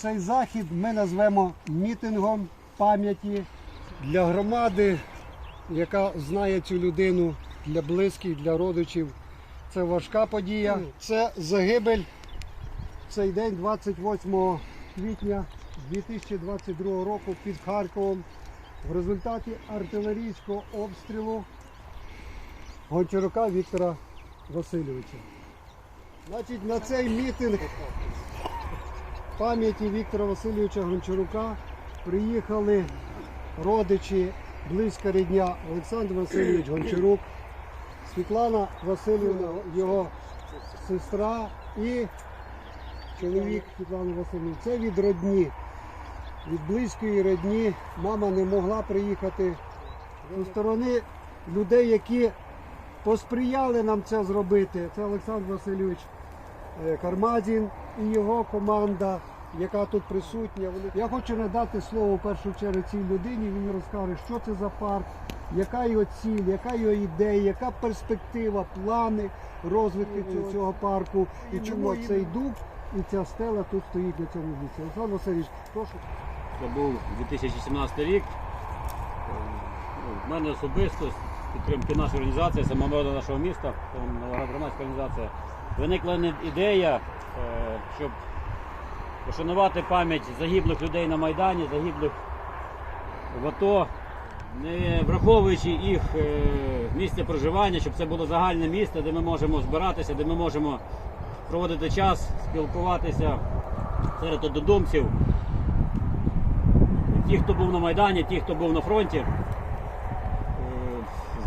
Цей захід ми назвемо мітингом пам'яті для громади, яка знає цю людину, для близьких, для родичів. Це важка подія. Це загибель цей день, 28 квітня 2022 року під Харковом в результаті артилерійського обстрілу Гончарука Віктора Васильовича. Значить, на цей мітинг пам'яті Віктора Васильовича Гончарука приїхали родичі, близька рідня Олександр Васильович Гончарук, Світлана Васильівна, його сестра і чоловік Світлани Васильівни. Це від родні, від близької родні. Мама не могла приїхати. Зі сторони людей, які посприяли нам це зробити. Це Олександр Васильович е, Кармазін і його команда, яка тут присутня. Я хочу надати слово в першу чергу цій людині. Він розкаже, що це за парк, яка його ціль, яка його ідея, яка перспектива, плани розвитку цього, цього парку і чому цей дуб і ця стела тут стоїть на цьому місці. Олександр Васильович, прошу. Це був 2017 рік. Е, ну, мене особисто з підтримки нашої організації, самоморода нашого міста, громадська організація, виникла ідея, е, щоб пошанувати пам'ять загиблих людей на Майдані, загиблих в АТО, не враховуючи їх е, місце проживання, щоб це було загальне місце, де ми можемо збиратися, де ми можемо проводити час, спілкуватися серед однодумців ті, хто був на Майдані, ті, хто був на фронті. Е,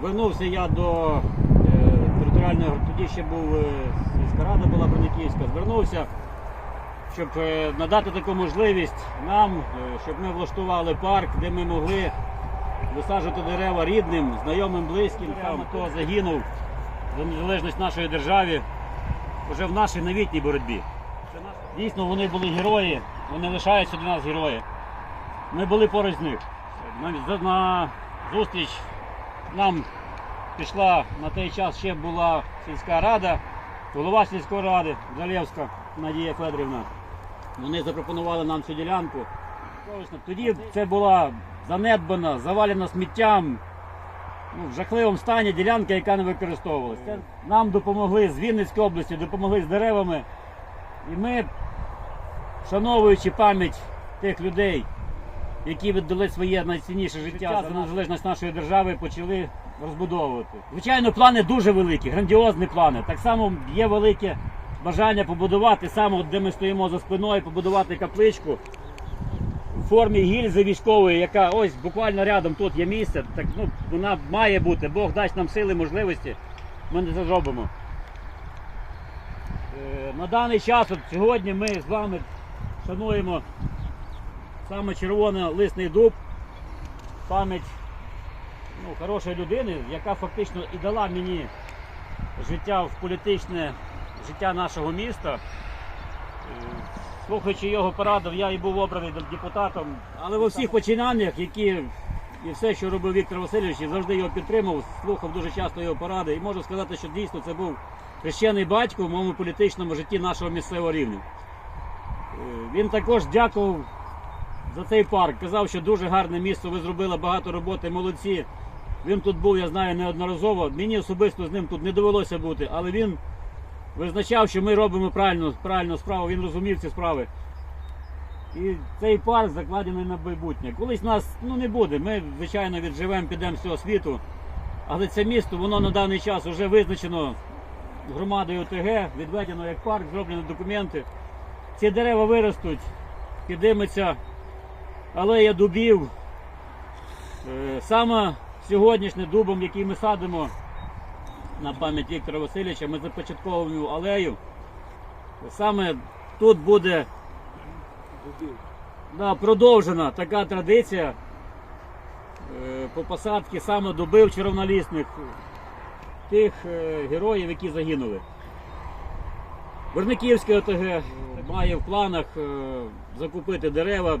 Звернувся я до е, територіальної тоді ще був сільська рада була Брониківська, звернувся, щоб е, надати таку можливість нам, е, щоб ми влаштували парк, де ми могли висаджувати дерева рідним, знайомим, близьким, там, хто загинув за незалежність нашої держави вже в нашій новітній боротьбі. Дійсно, вони були герої, вони лишаються для нас герої. Ми були поруч з них. На зустріч нам пішла на той час ще була сільська рада, голова сільської ради Залєвська Надія Федорівна. Вони запропонували нам цю ділянку. Тоді це була занедбана, завалена сміттям, ну, в жахливому стані ділянка, яка не використовувалася. Нам допомогли з Вінницької області, допомогли з деревами. І ми, вшановуючи пам'ять тих людей, які віддали своє найцінніше життя за незалежність нашої держави, почали розбудовувати. Звичайно, плани дуже великі, грандіозні плани. Так само є велике бажання побудувати саме, де ми стоїмо за спиною, побудувати капличку в формі гільзи військової, яка ось буквально рядом тут є місце. Так ну вона має бути. Бог дасть нам сили, можливості. Ми це зробимо. Е, На даний час, от сьогодні ми з вами шануємо саме червоно-лисний дуб, пам'ять ну, хорошої людини, яка фактично і дала мені життя в політичне життя нашого міста. Е, Слухаючи його порадив, я і був обраний депутатом. Але во всіх починаннях, які і все, що робив Віктор Васильович, я завжди його підтримав, слухав дуже часто його поради. І можу сказати, що дійсно це був хрещений батько в моєму політичному житті нашого місцевого рівня. Е, Він також дякував за цей парк. Казав, що дуже гарне місце, ви зробили багато роботи, молодці. Він тут був, я знаю, неодноразово. Мені особисто з ним тут не довелося бути, але він визначав, що ми робимо правильну, правильну справу, він розумів ці справи. І цей парк закладений на майбутнє. Колись нас ну, не буде. Ми, звичайно, відживемо, підемо з цього світу. Але це місто, воно на даний час вже визначено громадою ОТГ, відведено як парк, зроблені документи. Ці дерева виростуть, підиметься алея дубів. Е, Саме сьогоднішнє дубом, який ми садимо на пам'ять Віктора Васильовича, ми започатковуємо алею. Саме тут буде да, продовжена така традиція е, по посадці саме дубів червонолісних тих е, героїв, які загинули. Верниківське ОТГ має в планах е, закупити дерева.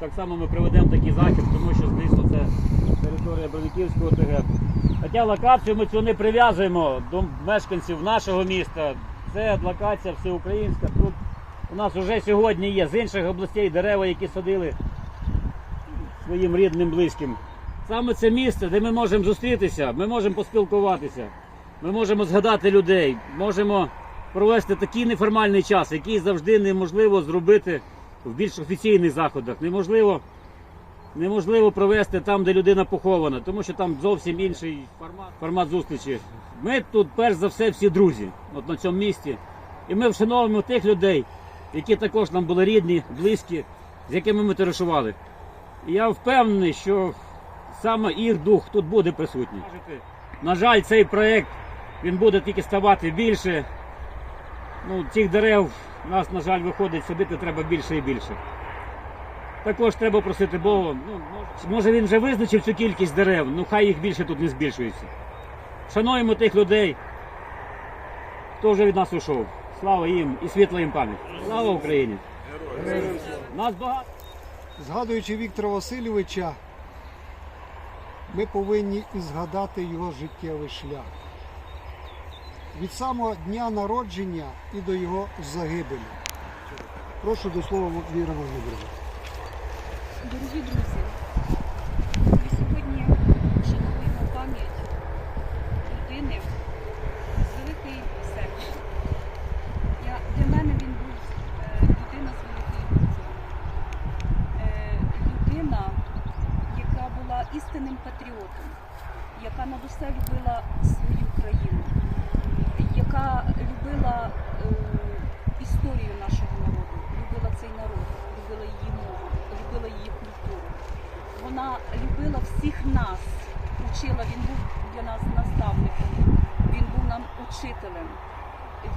Так само ми проведемо такий захід, тому що звісно це територія Брониківського ОТГ. Хоча локацію ми цю не прив'язуємо до мешканців нашого міста. Це локація всеукраїнська. Тут У нас вже сьогодні є з інших областей дерева, які садили своїм рідним близьким. Саме це місце, де ми можемо зустрітися, ми можемо поспілкуватися, ми можемо згадати людей, можемо провести такий неформальний час, який завжди неможливо зробити в більш офіційних заходах. Неможливо, неможливо провести там, де людина похована, тому що там зовсім інший формат, формат зустрічі. Ми тут, перш за все, всі друзі, от на цьому місці. І ми вшановуємо тих людей, які також нам були рідні, близькі, з якими ми товаришували. І я впевнений, що саме їх дух тут буде присутній. На жаль, цей проект він буде тільки ставати більше. Ну, цих дерев нас, на жаль, виходить, садити треба більше і більше. Також треба просити Бога. Ну, може- він вже визначив цю кількість дерев, ну хай їх більше тут не збільшується. Шануємо тих людей, хто вже від нас ушов. Слава їм і світла їм пам'ять. Слава Україні! Нас багато. Згадуючи Віктора Васильовича, ми повинні і згадати його життєвий шлях. Від самого дня народження і до його загибелі. Прошу до слова Віра Володимирівна. Дорогі друзі, ми сьогодні вшановуємо пам'ять людини з великої серця. Я, для мене він був е, людина з великої букви. Е, людина, яка була істинним патріотом, яка над усе любила свою країну, яка любила е, історію нашого народу, любила цей народ, любила її мову, любила її культуру. Вона любила всіх нас, учила, він був для нас наставником, він був нам учителем.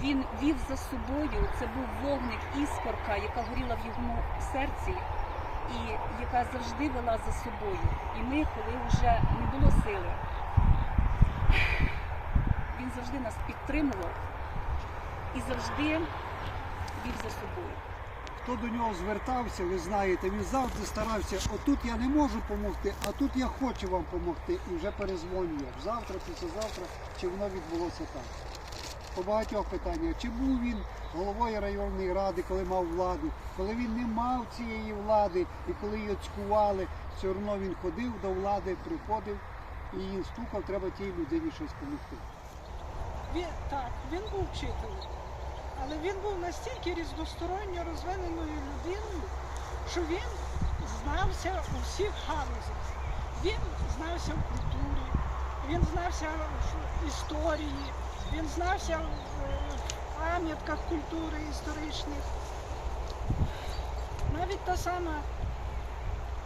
Він вів за собою, це був вогник, іскорка, яка горіла в його серці і яка завжди вела за собою. І ми, коли вже не було сили, він завжди нас підтримував і завжди вів за собою. Хто до нього звертався, ви знаєте, він завжди старався, отут я не можу допомогти, а тут я хочу вам допомогти і вже перезвонює. Завтра, післязавтра, чи воно відбулося так. По багатьох питаннях, чи був він головою районної ради, коли мав владу, коли він не мав цієї влади і коли її цькували, все одно він ходив до влади, приходив і її стукав, треба тій людині щось допомогти. Він, так, він був вчителем, але він був настільки різносторонньо розвиненою людиною, що він знався у всіх галузях. Він знався в культурі, він знався в історії, він знався в е, пам'ятках культури історичних. Навіть та сама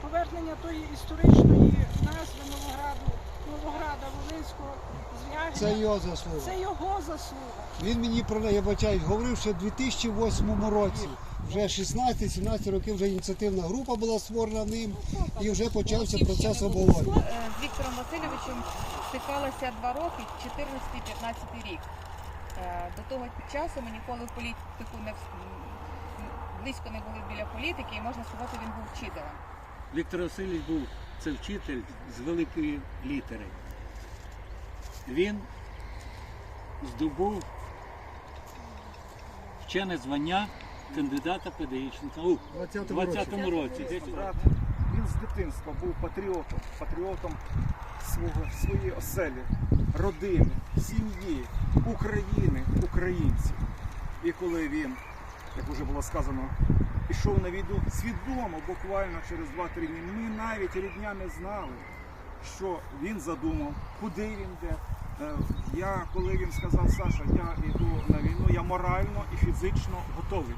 повернення тої історичної назви Новограду, Новограда Волинського зв'язку. Це його заслуга. Це його заслуга. Він мені про неї, я бачаю, говорив ще в 2008 році. Вже 16-17 років вже ініціативна група була створена ним і вже почався процес обговорення. Е, з Віктором Васильовичем стикалася два роки, 14-15 рік. Е, До того часу ми ніколи в політику не близько не були біля політики, і можна сказати, він був вчителем. Віктор Васильович був це вчитель з великої літери. Він здобув вчене звання кандидата педагогічних наук У у 20-му 20-му році. Брат, він з дитинства був патріотом, патріотом свого, своєї оселі, родини, сім'ї, України, українців. І коли він, як вже було сказано, пішов на війну свідомо, буквально через 2-3 дні, ми навіть рідня не знали, що він задумав, куди він йде. Е, Я, коли він сказав, Саша, я йду на війну, я морально і фізично готовий.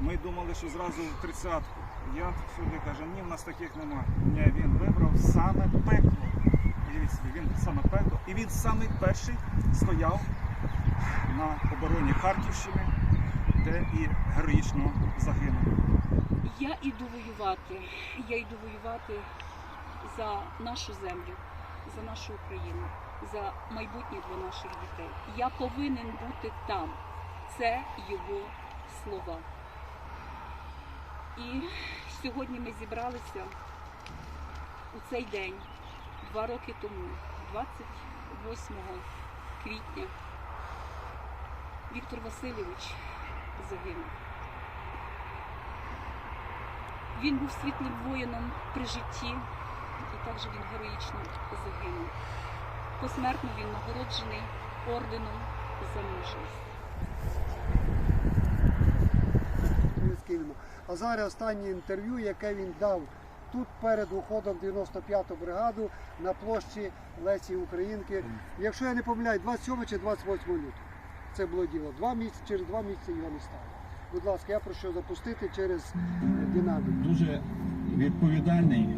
Ми думали, що зразу в тридцятку. Я сюди каже, ні, в нас таких немає. Ні, він вибрав саме пекло. Він саме пекло. І він саме перший стояв на обороні Харківщини, де і героїчно загинув. Я йду воювати. Я йду воювати за нашу землю, за нашу Україну, за майбутнє для наших дітей. Я повинен бути там. Це його слова. І сьогодні ми зібралися у цей день, два роки тому, 28 квітня, Віктор Васильович загинув. Він був світлим воїном при житті, і також він героїчно загинув. Посмертно він нагороджений орденом за мужність. А зараз останнє інтерв'ю, яке він дав тут перед уходом 95-ту бригаду на площі Лесі Українки. Якщо я не помиляю, 27 чи 28 лютого. Це було діло. Два місяці, через два місяці його не стало. Будь ласка, я прошу запустити через е, динамік. дуже відповідальний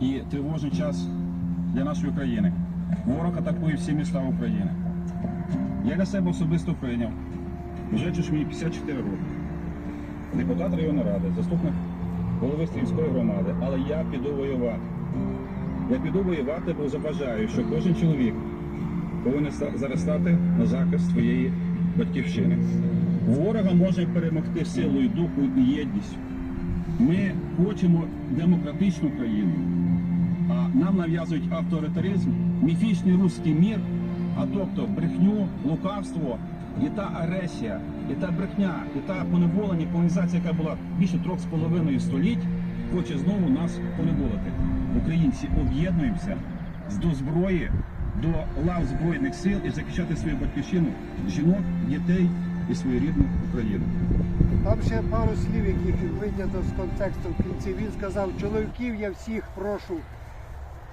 і тривожний час для нашої країни. Ворог атакує всі міста України. Я для себе особисто прийняв, вже чуш мені 54 роки. Депутат районної ради, заступник голови Стрімської громади, але я піду воювати. Я піду воювати, бо забажаю, що кожен чоловік повинен зараз стати на захист своєї батьківщини. Ворога можна перемогти силою духу і єдністю. Ми хочемо демократичну країну, а нам нав'язують авторитаризм, міфічний руський мір, а тобто брехню, лукавство і та агресія, і та брехня, і та поневолення, колонізація, яка була більше трьох з половиною століть, хоче знову нас поневолити. Українці об'єднуємося з- до зброї, до лав Збройних сил і захищати свою батьківщину, жінок, дітей і свою рідну Україну. Там ще пару слів, яких вийнято з контексту в кінці. Він сказав, чоловіків я всіх прошу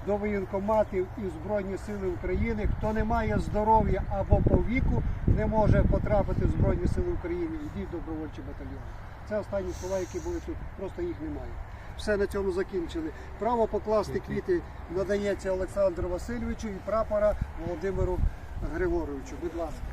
до воєнкоматів і Збройні Сили України. Хто не має здоров'я або по віку, не може потрапити в Збройні Сили України. Йдіть добровольчі батальйони. Це останні слова, які були тут, просто їх немає. Все на цьому закінчили. Право покласти квіти надається Олександру Васильовичу і прапора Володимиру Григоровичу. Будь ласка.